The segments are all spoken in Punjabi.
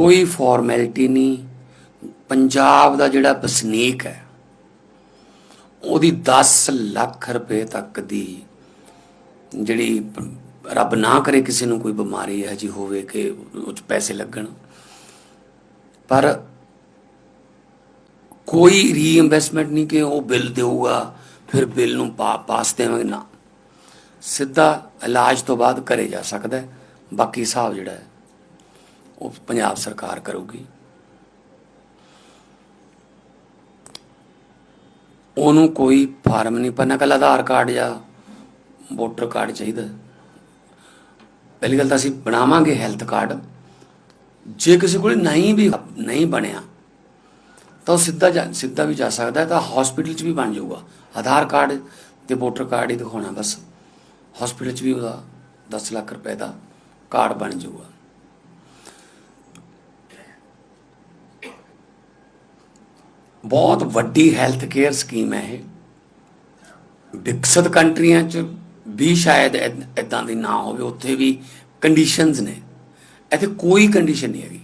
ਕੋਈ ਫਾਰਮੈਲਿਟੀ ਨਹੀਂ। ਪੰਜਾਬ ਦਾ ਜਿਹੜਾ ਵਸਨੀਕ ਹੈ, ਉਹਦੀ 10 ਲੱਖ ਰੁਪਏ ਤੱਕ ਦੀ ਜਿਹੜੀ ਰੱਬ ਨਾ ਕਰੇ ਕਿਸੇ ਨੂੰ ਕੋਈ ਬਿਮਾਰੀ ਹੈ ਜੀ ਹੋਵੇ ਕਿ ਉਹ 'ਚ ਪੈਸੇ ਲੱਗਣ। ਪਰ ਕੋਈ ਰੀਇਨਵੈਸਟਮੈਂਟ ਨਹੀਂ ਕਿ ਉਹ ਬਿੱਲ ਦੇਊਗਾ, ਫਿਰ ਬਿੱਲ ਨੂੰ ਪਾ, ਪਾਸ ਦੇਵਾਂਗੇ। ਨਾ। ਸਿੱਧਾ ਇਲਾਜ ਤੋਂ ਬਾਅਦ ਕਰੇ ਜਾ ਸਕਦਾ ਬਾਕੀ ਹਿਸਾਬ ਜਿਹੜਾ ਹੈ। ਉਹ ਪੰਜਾਬ ਸਰਕਾਰ ਕਰੂਗੀ। ਉਹਨੂੰ ਕੋਈ ਫਾਰਮ ਨਹੀਂ ਭਰਨਾ ਕੱਲ ਆਧਾਰ ਕਾਰਡ ਜਾਂ ਵੋਟਰ ਕਾਰਡ ਚਾਹੀਦਾ। ਪਹਿਲੀ ਗੱਲ ਤਾਂ ਅਸੀਂ ਬਣਾਵਾਂਗੇ ਹੈਲਥ ਕਾਰਡ। ਜੇ ਕਿਸੇ ਕੋਲ ਨਹੀਂ ਵੀ, ਨਹੀਂ ਬਣਿਆ, ਤਾਂ ਉਹ ਸਿੱਧਾ ਜਾ- ਸਿੱਧਾ ਵੀ ਜਾ ਸਕਦਾ, ਤਾਂ ਹਸਪੀਟਲ 'ਚ ਵੀ ਬਣ ਜਾਊਗਾ। ਆਧਾਰ ਕਾਰਡ ਤੇ ਵੋਟਰ ਕਾਰਡ ਹੀ ਦਿਖਾਉਣਾ ਬਸ। ਹਸਪੀਟਲ 'ਚ ਵੀ ਉਹਦਾ 10 ਲੱਖ ਰੁਪਏ ਦਾ ਕਾਰਡ ਬਣ ਜਾਊਗਾ। ਬਹੁਤ ਵੱਡੀ ਹੈਲਥ ਕੇਅਰ ਸਕੀਮ ਹੈ ਇਹ। ਵਿਕਸਿਤ ਕੰਟਰੀਆਂ 'ਚ ਵੀ ਸ਼ਾਇਦ ਇਦਾਂ ਦੀ ਨਾ ਹੋਵੇ, ਉੱਥੇ ਵੀ ਕੰਡੀਸ਼ਨਸ ਨੇ। ਇੱਥੇ ਕੋਈ ਕੰਡੀਸ਼ਨ ਨਹੀਂ ਹੈਗੀ।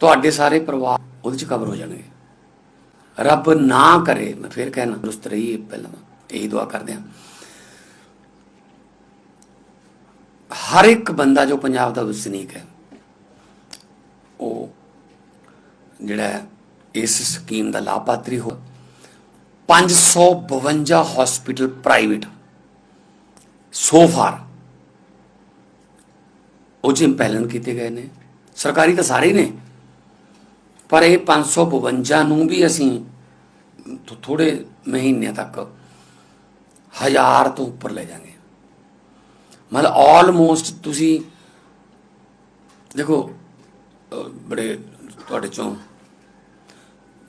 ਤੁਹਾਡੇ ਸਾਰੇ ਪਰਿਵਾਰ ਉਹਦੇ 'ਚ ਕਵਰ ਹੋ ਜਾਣਗੇ। ਰੱਬ ਨਾ ਕਰੇ, ਮੈਂ ਫਿਰ ਕਹਿਣਾ ਦੁਸਤ ਰਹੀ ਪਹਿਲਾਂ ਇਹੀ ਦੁਆ ਕਰਦੇ ਹਾਂ। ਹਰ ਇੱਕ ਬੰਦਾ ਜੋ ਪੰਜਾਬ ਦਾ ਵਸਨੀਕ ਹੈ, ਉਹ ਜਿਹੜਾ ਇਸ ਸਕੀਮ ਦਾ ਲਾਭਪਾਤਰੀ ਹੋ। 552 ਹਸਪੀਟਲ ਪ੍ਰਾਈਵੇਟ ਸੋ ਫਾਰ ਉਹ ਜਿਮ ਪਹਿਲਨ ਕੀਤੇ ਗਏ ਨੇ। ਸਰਕਾਰੀ ਤਾਂ ਸਾਰੇ ਨੇ। ਪਰ ਇਹ 552 ਨੂੰ ਵੀ ਅਸੀਂ ਥੋੜੇ ਮਹੀਨਿਆਂ ਤੱਕ ਹਜ਼ਾਰ ਤੋਂ ਉੱਪਰ ਲੈ ਜਾਾਂਗੇ ਮਤਲਬ ਆਲਮੋਸਟ ਤੁਸੀਂ ਦੇਖੋ ਬੜੇ ਤੁਹਾਡੇ ਚੋਂ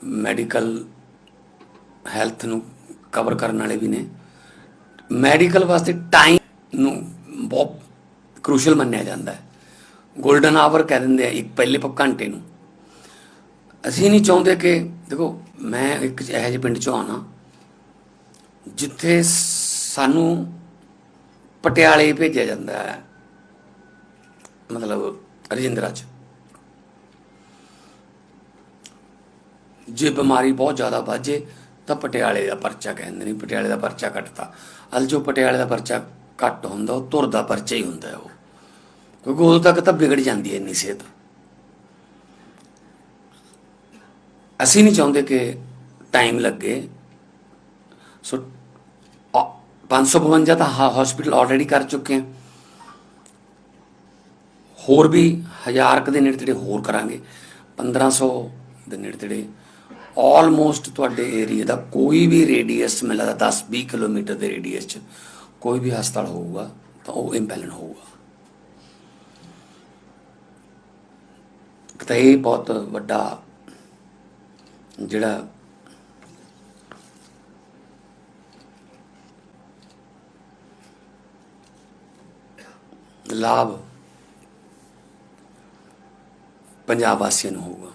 ਮੈਡੀਕਲ ਹੈਲਥ ਨੂੰ ਕਵਰ ਕਰਨ ਵਾਲੇ ਵੀ ਨੇ। ਮੈਡੀਕਲ ਵਾਸਤੇ ਟਾਈਮ ਨੂੰ ਬਹੁਤ ਕ੍ਰੂਸ਼ਲ ਮੰਨਿਆ ਜਾਂਦਾ ਹੈ। 골ਡਨ ਆਵਰ ਕਹਿ ਦਿੰਦੇ ਆ, ਇੱਕ ਪਹਿਲੇ ਪ, ਘੰਟੇ ਨੂੰ। ਅਸੀਂ ਨਹੀਂ ਚਾਹੁੰਦੇ ਕਿ, ਦੇਖੋ, ਮੈਂ ਇੱਕ ਇਹੋ ਜਿਹੇ ਪਿੰਡ ਚੋਂ ਆਉਣਾ, ਜਿੱਥੇ ਸਾਨੂੰ ਪਟਿਆਲੇ ਭੇਜਿਆ ਜਾਂਦਾ ਹੈ, ਮਤਲਬ ਰਜਿੰਦਰਾ ਚ। ਜੇ ਬਿਮਾਰੀ ਬਹੁਤ ਜ਼ਿਆਦਾ ਵੱਜੇ ਤਾਂ ਪਟਿਆਲੇ ਦਾ ਪਰਚਾ ਕਹਿੰਦੇ ਨੇ, ਪਟਿਆਲੇ ਦਾ ਪਰਚਾ ਕੱਟਤਾ। ਅਲ ਜੋ ਪਟਿਆਲੇ ਦਾ ਪਰਚਾ ਘੱਟ ਹੁੰਦਾ, ਉਹ ਤੁਰਦਾ ਪਰਚਾ ਹੀ ਹੁੰਦਾ ਉਹ। ਕਿਉਂਕਿ ਉਦੋਂ ਤੱਕ ਤਾਂ ਵਿਗੜ ਜਾਂਦੀ ਹੈ ਇੰਨੀ ਸਿਹਤ। ਅਸੀਂ ਨਹੀਂ ਚਾਹੁੰਦੇ ਕਿ ਟਾਈਮ ਲੱਗੇ। ਸੋ, ਅ- 552 ਤਾਂ ਹਸਪੀਟਲ ਆਲਰੇਡੀ ਕਰ ਚੁੱਕੇ ਹਾਂ ਹੋਰ ਵੀ ਹਜ਼ਾਰ ਕੁ ਦੇ ਨੇੜੇ ਤੇੜੇ ਹੋਰ ਕਰਾਂਗੇ। 1500 ਦੇ ਨੇੜੇ ਤੇੜੇ ਆਲਮੋਸਟ ਤੁਹਾਡੇ ਏਰੀਆ ਦਾ ਕੋਈ ਵੀ ਰੇਡੀਅਸ ਮੈਨੂੰ ਲੱਗਦਾ 10 20 ਕਿਲੋਮੀਟਰ ਦੇ ਰੇਡੀਅਸ ਚ ਕੋਈ ਵੀ ਹਸਪਤਾਲ ਹੋਊਗਾ, ਤਾਂ ਉਹ ਇੰਪੈਲਨ ਹੋਊਗਾ। ਤਾਂ ਇਹ ਬਹੁਤ ਵੱਡਾ ਜਿਹੜਾ ਲਾਭ ਪੰਜਾਬ ਵਾਸੀਆਂ ਨੂੰ ਹੋਊਗਾ।